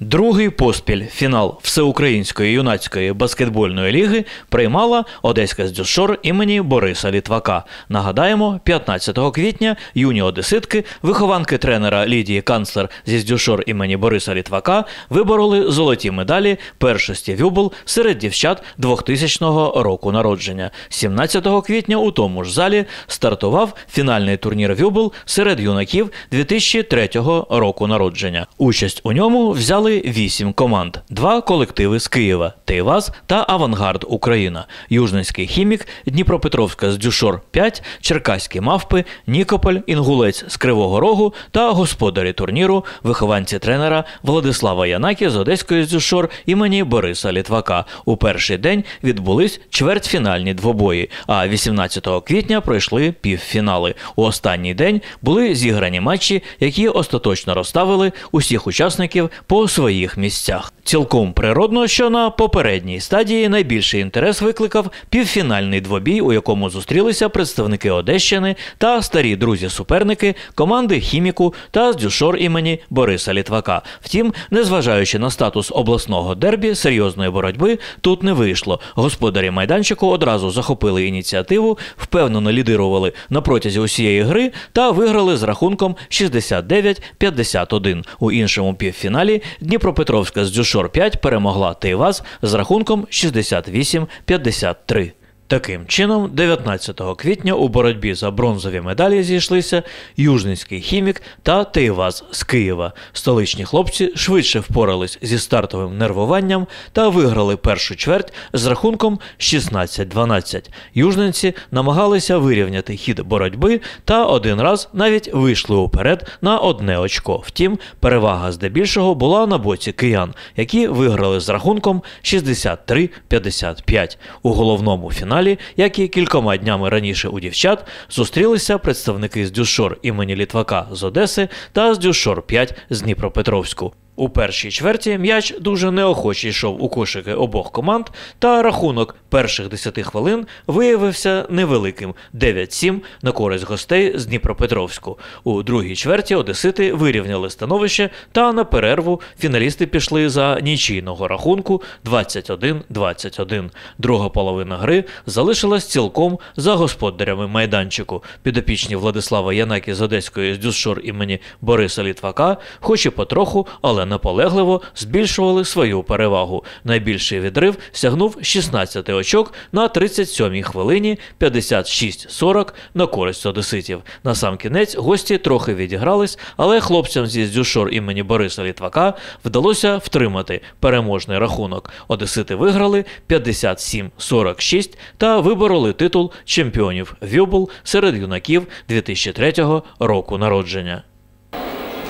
Другий поспіль фінал Всеукраїнської юнацької баскетбольної ліги приймала Одеська здюшор імені Бориса Літвака. Нагадаємо, 15 квітня юні одеситки, вихованки тренера Лідії Канцлер зі здюшор імені Бориса Літвака вибороли золоті медалі першості Вюбл серед дівчат 2000 року народження. 17 квітня у тому ж залі стартував фінальний турнір Вюбл серед юнаків 2003 року народження. Участь у ньому взяли вісім команд: два колективи з Києва Тейваз та Авангард Україна, Южненський хімік, Дніпропетровська з Дюшор 5, Черкаські мавпи, Нікополь, Інгулець з Кривого Рогу та господарі турніру, вихованці тренера Владислава Янакі з Одеської з Дюшор імені Бориса Літвака. У перший день відбулись чвертьфінальні двобої. А 18 квітня пройшли півфінали. У останній день були зіграні матчі, які остаточно розставили усіх учасників по своїх місцях. Цілком природно, що на попередній стадії найбільший інтерес викликав півфінальний двобій, у якому зустрілися представники Одещини та старі друзі-суперники команди Хіміку та дюшор імені Бориса Літвака. Втім, незважаючи на статус обласного дербі, серйозної боротьби тут не вийшло. Господарі майданчику одразу захопили ініціативу, впевнено лідирували на протязі усієї гри та виграли з рахунком 69-51. У іншому півфіналі Дніпропетровська з Дюшор 5 перемогла Тейваз з рахунком 68-53. Таким чином, 19 квітня у боротьбі за бронзові медалі зійшлися Южницький хімік та Тейваз з Києва. Столичні хлопці швидше впорались зі стартовим нервуванням та виграли першу чверть з рахунком 16-12. Южненці намагалися вирівняти хід боротьби та один раз навіть вийшли уперед на одне очко. Втім, перевага здебільшого була на боці киян, які виграли з рахунком 63-55. У головному фіналі фіналі, як і кількома днями раніше у дівчат, зустрілися представники з Дюшор імені Літвака з Одеси та з Дюшор 5 з Дніпропетровську. У першій чверті м'яч дуже неохоче йшов у кошики обох команд, та рахунок перших 10 хвилин виявився невеликим 9-7 на користь гостей з Дніпропетровську. У другій чверті Одесити вирівняли становище, та на перерву фіналісти пішли за нічийного рахунку 21-21. Друга половина гри залишилась цілком за господарями майданчику. Підопічні Владислава Янакі з Одеської з Дюсшор імені Бориса Літвака, хоч і потроху, але наполегливо збільшували свою перевагу. Найбільший відрив сягнув 16 очок на 37-й хвилині 56-40 на користь одеситів. На сам кінець гості трохи відігрались, але хлопцям зі Здюшор імені Бориса Літвака вдалося втримати переможний рахунок. Одесити виграли 57-46 та вибороли титул чемпіонів Вюбл серед юнаків 2003 року народження.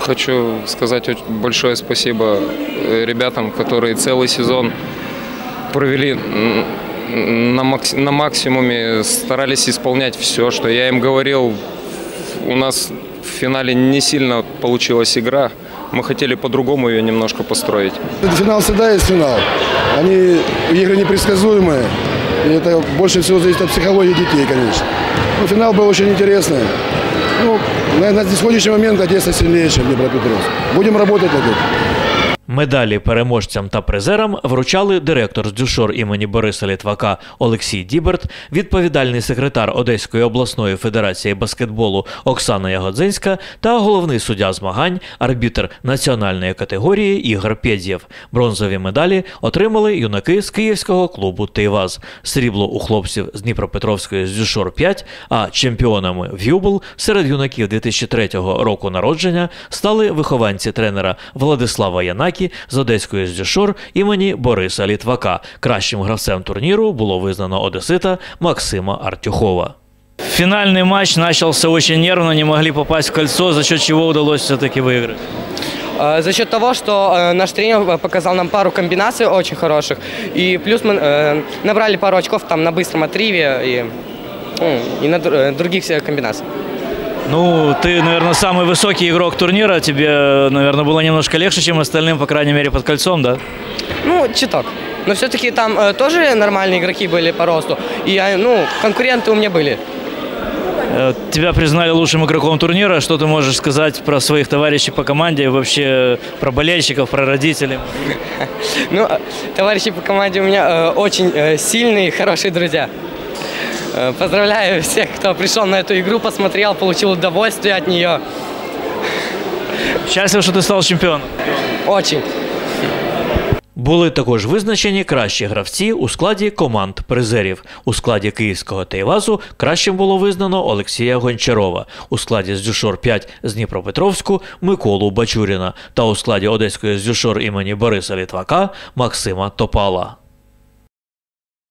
Хочу сказать большое спасибо э, ребятам, которые целый сезон провели на, макс на максимуме, старались исполнять все, что я им говорил. У нас в финале не сильно получилась игра. Мы хотели по-другому ее немножко построить. Финал всегда есть финал. Они игры непредсказуемые. И это больше всего зависит от психологии детей, конечно. Но финал был очень интересный. Ну, на, на сегодняшний момент Одесса сильнее, чем Днепропетровск. Будем работать над этим. Медалі переможцям та призерам вручали директор з дюшор імені Бориса Літвака Олексій Діберт, відповідальний секретар Одеської обласної федерації баскетболу Оксана Ягодзинська та головний суддя змагань, арбітр національної категорії Ігор Пєдєв. Бронзові медалі отримали юнаки з київського клубу Тейваз. Срібло у хлопців з Дніпропетровської з дюшор 5, а чемпіонами в Юбл серед юнаків 2003 року народження стали вихованці тренера Владислава Янакі Євпакі з Одеської здюшор імені Бориса Літвака. Кращим гравцем турніру було визнано Одесита Максима Артюхова. Финальный матч начался очень нервно, не могли попасть в кольцо, за счет чего удалось все-таки выиграть. За счет того, что э, наш тренер показал нам пару комбинаций очень хороших, и плюс мы э, набрали пару очков там на быстром отрыве и, и на э, других комбинациях. Ну, ты, наверное, самый высокий игрок турнира. Тебе, наверное, было немножко легче, чем остальным, по крайней мере, под кольцом, да? Ну, чуток. Но все-таки там э, тоже нормальные игроки были по росту. И, ну, конкуренты у меня были. Э, Тебя признали лучшим игроком турнира. Что ты можешь сказать про своих товарищей по команде вообще про болельщиков, про родителей? Ну, товарищи по команде у меня э, очень э, сильные, хорошие друзья. Э, Поздравляю всех, кто пришел на эту игру, посмотрел, получил удовольствие от нее. Счастлив, что ты стал чемпионом. Очень. Були також визначені кращі гравці у складі команд призерів. У складі київського Тейвазу кращим було визнано Олексія Гончарова, у складі Здюшор 5 з Дніпропетровську Миколу Бачуріна та у складі одеської Здюшор імені Бориса Літвака Максима Топала.